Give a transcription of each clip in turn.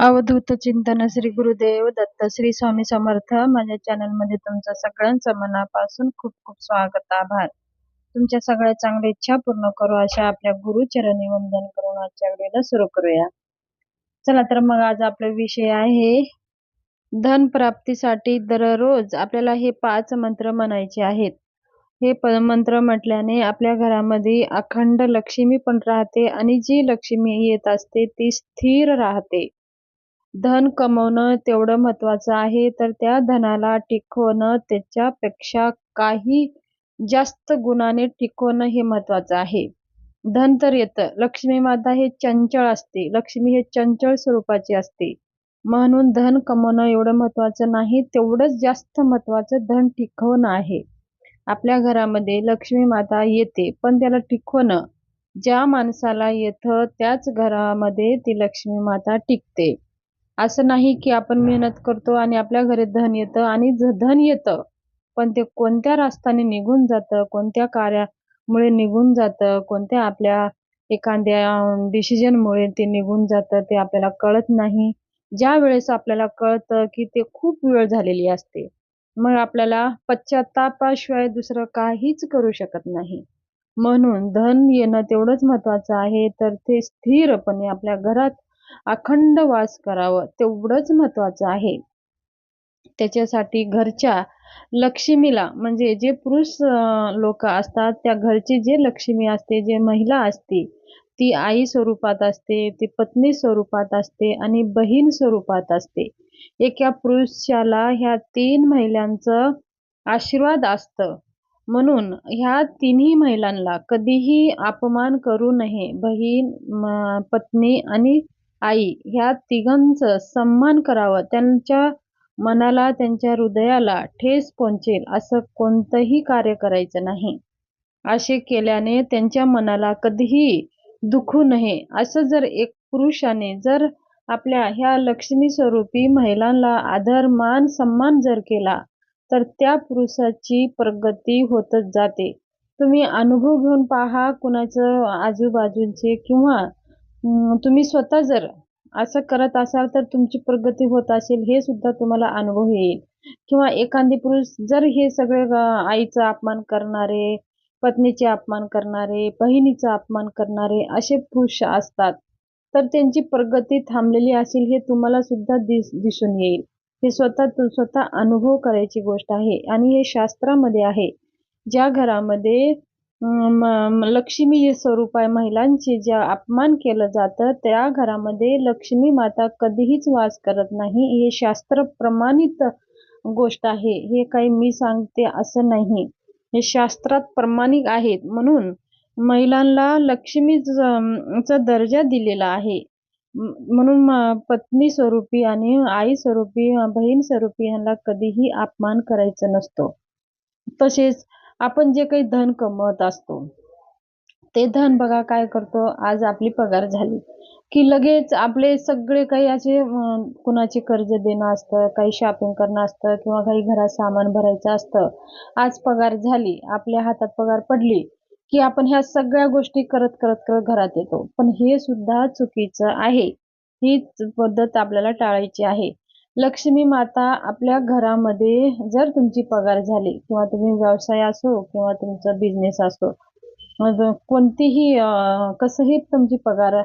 अवधूत चिंतन श्री गुरुदेव दत्त श्री स्वामी समर्थ. माझ्या चॅनलमध्ये तुमचं सगळ्यांचं मनापासून खूप खूप स्वागत आभार. तुमच्या सगळ्या चांगल्या इच्छा पूर्ण करू अशा आपल्या गुरुचरणी वंदन करून आजच्या वेळेला सुरू करूया. चला तर मग आज आपला विषय आहे धन प्राप्तीसाठी दररोज आपल्याला हे पाच मंत्र म्हणायचे आहेत. हे प मंत्र म्हटल्याने आपल्या घरामध्ये अखंड लक्ष्मी पण राहते आणि जी लक्ष्मी येत असते ती स्थिर राहते. धन कमवणं तेवढं महत्वाचं आहे. तर त्या धनाला टिकवणं त्याच्यापेक्षा काही जास्त गुणाने टिकवणं हे महत्वाचं आहे. धन तर येतं. लक्ष्मी माता हे चंचळ असते. लक्ष्मी हे चंचळ स्वरूपाची असते. म्हणून धन कमवणं एवढं महत्वाचं नाही. तेवढंच जास्त महत्वाचं धन टिकवणं आहे. आपल्या घरामध्ये लक्ष्मी माता येते पण त्याला टिकवणं ज्या माणसाला येतं त्याच घरामध्ये ती लक्ष्मी माता टिकते. असं नाही की आपण मेहनत करतो आणि आपल्या घरी धन येतं आणि धन येतं पण ते कोणत्या रस्त्याने निघून जातं कोणत्या कार्यामुळे निघून जातं कोणत्या आपल्या एखाद्या डिसिजनमुळे ते निघून जातं ते आपल्याला कळत नाही. ज्या वेळेस आपल्याला कळतं की ते खूप वेळ झालेली असते मग आपल्याला पश्चातापाशिवाय दुसरं काहीच करू शकत नाही. म्हणून धन येणं तेवढंच महत्वाचं आहे तर ते स्थिरपणे आपल्या घरात अखंड वास करावं तेवढंच महत्वाचं आहे. त्याच्यासाठी घरच्या लक्ष्मीला म्हणजे जे पुरुष लोक असतात त्या घरची जे लक्ष्मी असते जे महिला असते ती आई स्वरूपात असते ती पत्नी स्वरूपात असते आणि बहीण स्वरूपात असते. एका पुरुषाला ह्या तीन महिलांचं आशीर्वाद असतं. म्हणून ह्या तिन्ही महिलांना कधीही अपमान करू नये. बहीण पत्नी आणि आई ह्या तिघांचं सन्मान करावं. त्यांच्या मनाला त्यांच्या हृदयाला ठेस पोहोचेल असं कोणतंही कार्य करायचं नाही. असे केल्याने त्यांच्या मनाला कधीही दुखू नये. असं जर एक पुरुषाने जर आपल्या ह्या लक्ष्मी स्वरूपी महिलांना आदर मान सन्मान जर केला तर त्या पुरुषाची प्रगती होतच जाते. तुम्ही अनुभव घेऊन पहा कुणाचं आजूबाजूचे किंवा तुम्ही स्वतः जर असं करत असाल तर तुमची प्रगती होत असेल हे सुद्धा तुम्हाला अनुभव येईल. किंवा एखादी पुरुष जर हे सगळे आईचा अपमान करणारे पत्नीचे अपमान करणारे बहिणीचा अपमान करणारे असे पुरुष असतात तर त्यांची प्रगती थांबलेली असेल हे तुम्हाला सुद्धा दिस दिसून येईल. हे स्वतः स्वतः अनुभव करायची गोष्ट आहे. आणि हे शास्त्रामध्ये आहे. ज्या घरामध्ये लक्ष्मी स्वरूप आहे. महिलांचे ज्या अपमान केलं जातं त्या घरामध्ये लक्ष्मी माता कधीहीच वास करत नाही. हे शास्त्र प्रमाणित गोष्ट आहे. हे काही मी सांगते असं नाही. हे शास्त्रात प्रमाणिक आहेत. म्हणून महिलांना लक्ष्मीचा दर्जा दिलेला आहे. म्हणून पत्नी स्वरूपी आणि आई स्वरूपी बहीण स्वरूपी यांना कधीही अपमान करायचा नसतो. तसेच आपण जे काही धन कमवत असतो ते धन बघा काय करतो आज आपली पगार झाली. की लगेच आपले सगळे काही असे कुणाचे कर्ज देणं असतं काही शॉपिंग करणं असतं किंवा काही घरात सामान भरायचं असतं. आज पगार झाली आपल्या हातात पगार पडली की आपण ह्या सगळ्या गोष्टी करत करत करत घरात येतो. पण हे सुद्धा चुकीचं आहे. हीच पद्धत आपल्याला टाळायची आहे. लक्ष्मी माता आपल्या घरामध्ये जर तुमची पगार झाली किंवा तुम्ही व्यवसाय असो किंवा तुमचा बिझनेस असो कोणतीही कसंही तुमची पगार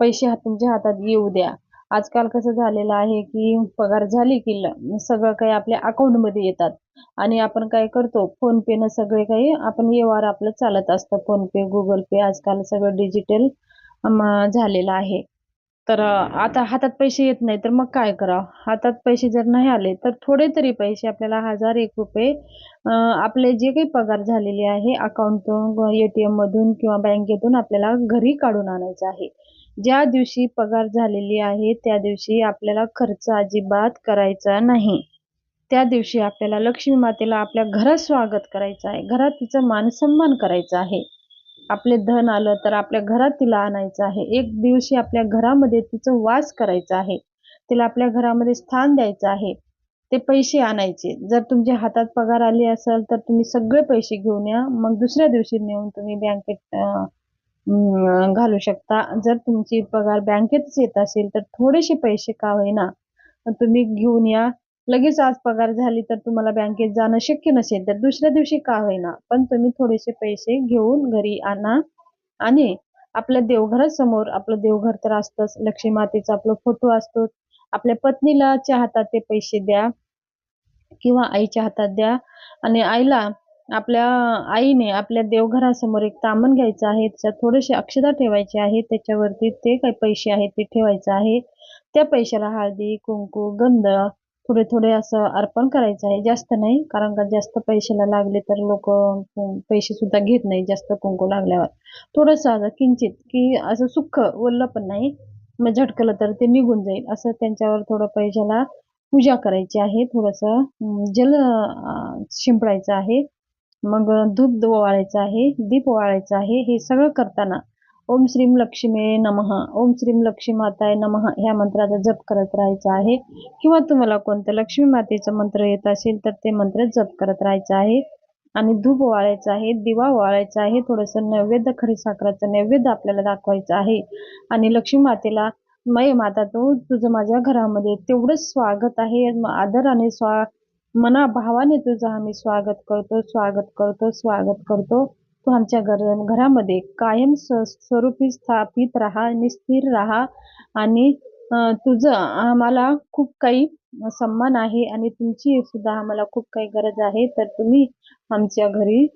पैसे तुमच्या हातात येऊ द्या. आजकाल कसं झालेलं आहे की पगार झाली की सगळं काही आपल्या अकाउंटमध्ये येतात. आणि आपण काय करतो फोन पेनं सगळे काही आपण व्यवहार आपलं चालत असतं. फोन पे गुगल पे आजकाल सगळं डिजिटल झालेलं आहे. तर आता हातात पैसे येत नाही तर मग काय करावं? हातात पैसे जर नाही आले तर थोडे तरी पैसे आपल्याला हजार एक रुपये आपले जे काही पगार झालेले आहे अकाउंटतून ए टी एममधून किंवा बँकेतून आपल्याला घरी काढून आणायचं आहे. ज्या दिवशी पगार झालेली आहे त्या दिवशी आपल्याला खर्च अजिबात करायचा नाही. त्या दिवशी आपल्याला लक्ष्मी मातेला आपल्या घरात स्वागत करायचं आहे. घरात तिचं मानसन्मान करायचा आहे. आपले धन आलं तर आपल्या घरात तिला आणायचं आहे. एक दिवशी आपल्या घरामध्ये तिचं वास करायचं आहे. तिला आपल्या घरामध्ये स्थान द्यायचं आहे. ते पैसे आणायचे. जर तुमच्या हातात पगार आले असेल तर तुम्ही सगळे पैसे घेऊन या. मग दुसऱ्या दिवशी नेऊन तुम्ही बँकेत घालू शकता. जर तुमची पगार बँकेतच येत असेल तर थोडेसे पैसे का होईना तुम्ही घेऊन या. लगेच आज पगार झाली तर तुम्हाला बँकेत जाणं शक्य नसेल तर दुसऱ्या दिवशी का होईना. पण तुम्ही थोडेसे पैसे घेऊन घरी आणा आणि आपल्या देवघरासमोर आपलं देवघर तर असतंच लक्ष्मी मातेचा आपला फोटो असतो. आपल्या पत्नीला च्या हातात ते पैसे द्या किंवा आईच्या हातात द्या आणि आईला आपल्या आईने आपल्या देवघरासमोर एक तामण घ्यायचं आहे त्याच्यात थोडेसे अक्षता ठेवायचे आहे त्याच्यावरती ते काही पैसे आहेत ते ठेवायचं आहे. त्या पैशाला हळदी कुंकू गंध थोडे थोडे असं अर्पण करायचं आहे. जास्त नाही कारण का जास्त पैशाला लागले तर लोक पैसे सुद्धा घेत नाही जास्त कुंकू लागल्यावर. थोडंसं असं किंचित की असं सुख ओललं पण नाही. मग झटकलं तर ते निघून जाईल. असं त्यांच्यावर थोडं पैशाला पूजा करायची आहे. थोडंसं जल शिंपडायचं आहे. मग धूप ओवाळायचं आहे. दीप ओवाळायचं आहे. हे सगळं करताना ओम श्रीम लक्ष्मी नमः. ओम श्रीम लक्ष्मी माताय नमः. ह्या मंत्राचा जप करत राहायचा आहे. किंवा तुम्हाला कोणतं लक्ष्मी मातेचं मंत्र येत असेल तर ते मंत्र जप करत राहायचं आहे. आणि धूप वाळायचं आहे दिवा वाळायचा आहे थोडंसं नैवेद्य खडी साखराचं नैवेद्य आपल्याला दाखवायचं आहे. आणि लक्ष्मी मातेला मये माता तू तुझं माझ्या घरामध्ये तेवढंच स्वागत आहे. म- आदराने स्वा मना भावाने तुझं आम्ही स्वागत करतो स्वागत करतो स्वागत करतो. आमच्या घर घरामध्ये कायम स्व स्वरूपी स्थापित राहा आणि स्थिर राहा आणि तुझं आम्हाला खूप काही सन्मान आहे आणि तुमची सुद्धा आम्हाला खूप काही गरज आहे. तर तुम्ही आमच्या घरी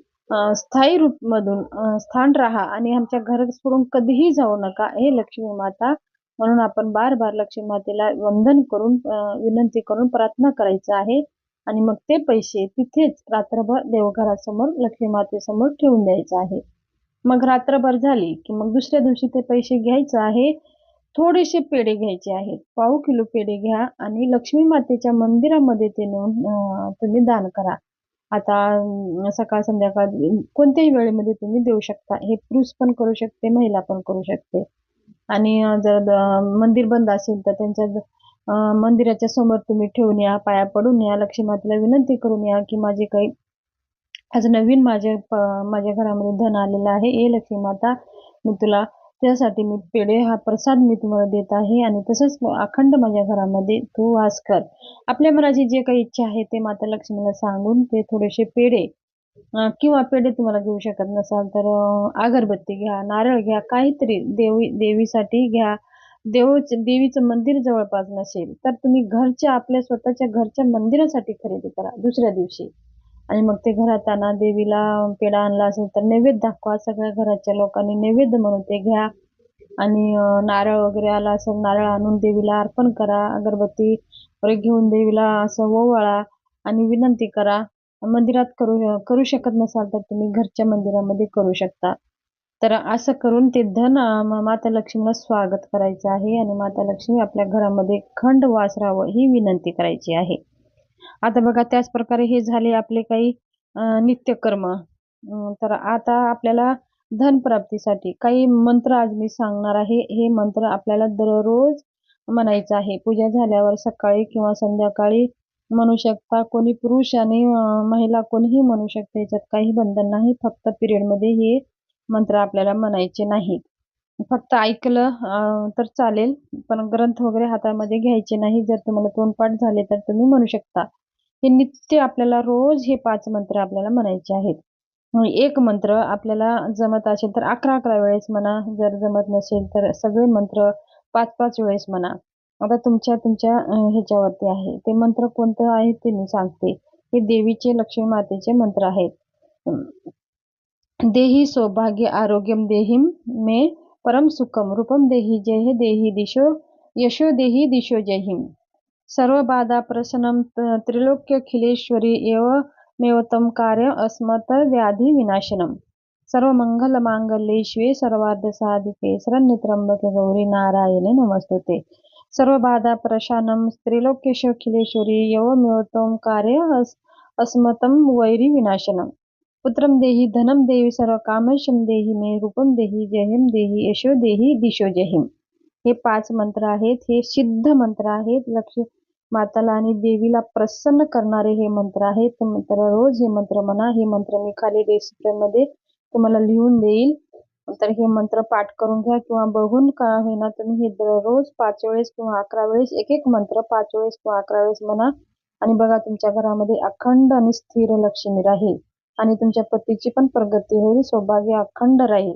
स्थायी रूपमधून स्थान राहा आणि आमच्या घर सोडून कधीही जाऊ नका. हे लक्ष्मी माता म्हणून आपण बार बार लक्ष्मी मातेला वंदन करून विनंती करून प्रार्थना करायचं आहे. आणि मग ते पैसे तिथेच रात्रभर देवघरासमोर लक्ष्मी मातेसमोर ठेवून द्यायचं आहे. मग रात्रभर झाली की मग दुसऱ्या दिवशी ते पैसे घ्यायचं आहे. थोडेसे पेढे घ्यायचे आहेत. पाव किलो पेढे घ्या आणि लक्ष्मी मातेच्या मंदिरामध्ये ते नेऊन तुम्ही दान करा. आता सकाळ संध्याकाळ कोणत्याही वेळेमध्ये तुम्ही देऊ शकता. हे पुरुष पण करू शकते महिला पण करू शकते. आणि जर मंदिर बंद असेल तर त्यांच्या मंदिराच्या समोर तुम्ही ठेवून या पाया पडून या. लक्ष्मी मातेला विनंती करून या की माझे काही आज नवीन माझ्या प- माझ्या घरामध्ये धन आलेलं आहे. हे लक्ष्मी माता मी तुला त्यासाठी मी पेढे हा प्रसाद मी तुम्हाला देत आहे आणि तसंच अखंड माझ्या घरामध्ये तू वास कर. आपल्या मनाची जे काही इच्छा आहे ते माता लक्ष्मीला सांगून ते थोडेसे पेढे किंवा पेढे तुम्हाला घेऊ शकत नसाल तर अगरबत्ती घ्या नारळ घ्या काहीतरी देवी देवीसाठी घ्या. देव देवीचं मंदिर जवळपास नसेल तर तुम्ही घरच्या आपल्या स्वतःच्या घरच्या मंदिरासाठी खरेदी करा दुसऱ्या दिवशी. आणि मग ते घरात आणा देवीला पेढा आणला असेल तर नैवेद्य दाखवा सगळ्या घराच्या लोकांनी नैवेद्य म्हणून ते घ्या. आणि नारळ वगैरे आला असेल नारळ आणून देवीला अर्पण करा अगरबत्ती वगैरे घेऊन देवीला असं ओवाळा आणि विनंती करा. मंदिरात करू करू शकत नसाल तर तुम्ही घरच्या मंदिरामध्ये करू शकता. तर असं करून ते धन माता लक्ष्मीला स्वागत करायचं आहे आणि माता लक्ष्मी आपल्या घरामध्ये खंड वास राहावं ही विनंती करायची आहे. आता बघा त्याच प्रकारे हे झाले आपले काही नित्यकर्म. तर आता आपल्याला धन प्राप्तीसाठी काही मंत्र आज मी सांगणार आहे. हे मंत्र आपल्याला दररोज म्हणायचं आहे. पूजा झाल्यावर सकाळी किंवा संध्याकाळी म्हणू शकता कोणी पुरुष आणि महिला कोणीही म्हणू शकते याच्यात काही बंधन नाही. फक्त पिरियडमध्ये हे मंत्र आपल्याला म्हणायचे नाहीत. फक्त ऐकलं तर चालेल पण ग्रंथ वगैरे हातामध्ये घ्यायचे नाही. जर तुम्हाला तोंडपाठ झाले तर तुम्ही म्हणू शकता. हे नित्य आपल्याला रोज हे पाच मंत्र आपल्याला म्हणायचे आहेत. एक मंत्र आपल्याला जमत असेल तर अकरा अकरा वेळेस म्हणा. जर जमत नसेल तर सगळे मंत्र पाच पाच वेळेस म्हणा. आता तुमच्या तुमच्या ह्याच्यावरती आहे. ते मंत्र कोणतं आहे ते मी सांगते. हे देवीचे लक्ष्मी मातेचे मंत्र आहेत. देही सौभाग्य आरोग्यम देहिम मे परम सुखम रूपम देही जय देही दिशो यशो देही दिशो जयहिम। सर्व बाधा प्रसनम त्रिलोक्यखिलेश्वरी एव मेवतम कार्य अस्मत व्याधी विनाशनम। सर्व मंगल मांगल्ये शिवे सर्वार्ध साधिके शरण्य त्र्यंबके गौरी नारायणे नमस्तुते। सर्व बाधा प्रशानम त्रिलोक्यशखिलेश्वरी यव मेवतम कार्य अस अस्मतम वैरी विनाशनम। पुत्रम देही धनम देही सर्व कामशम देही मे रूपम देही जयम देही यशो देही दिशो जयहिम हे पाच मंत्र आहेत हे सिद्ध मंत्र आहेत. लक्ष माताला आणि देवीला प्रसन्न करणारे हे मंत्र आहेत. तर रोज हे मंत्र म्हणा हे मंत्र मी खाली description मध्ये तुम्हाला लिहून देईल. तर हे मंत्र पाठ करून घ्या किंवा बघून का होईना तुम्ही हे दररोज पाच वेळेस किंवा अकरा वेळेस एक एक मंत्र पाच वेळेस किंवा अकरा वेळेस म्हणा आणि बघा तुमच्या घरामध्ये अखंड आणि स्थिर लक्ष्मी राहील. आणि तुमच्या पतीची पण प्रगती होईल. सौभाग्य अखंड राहील.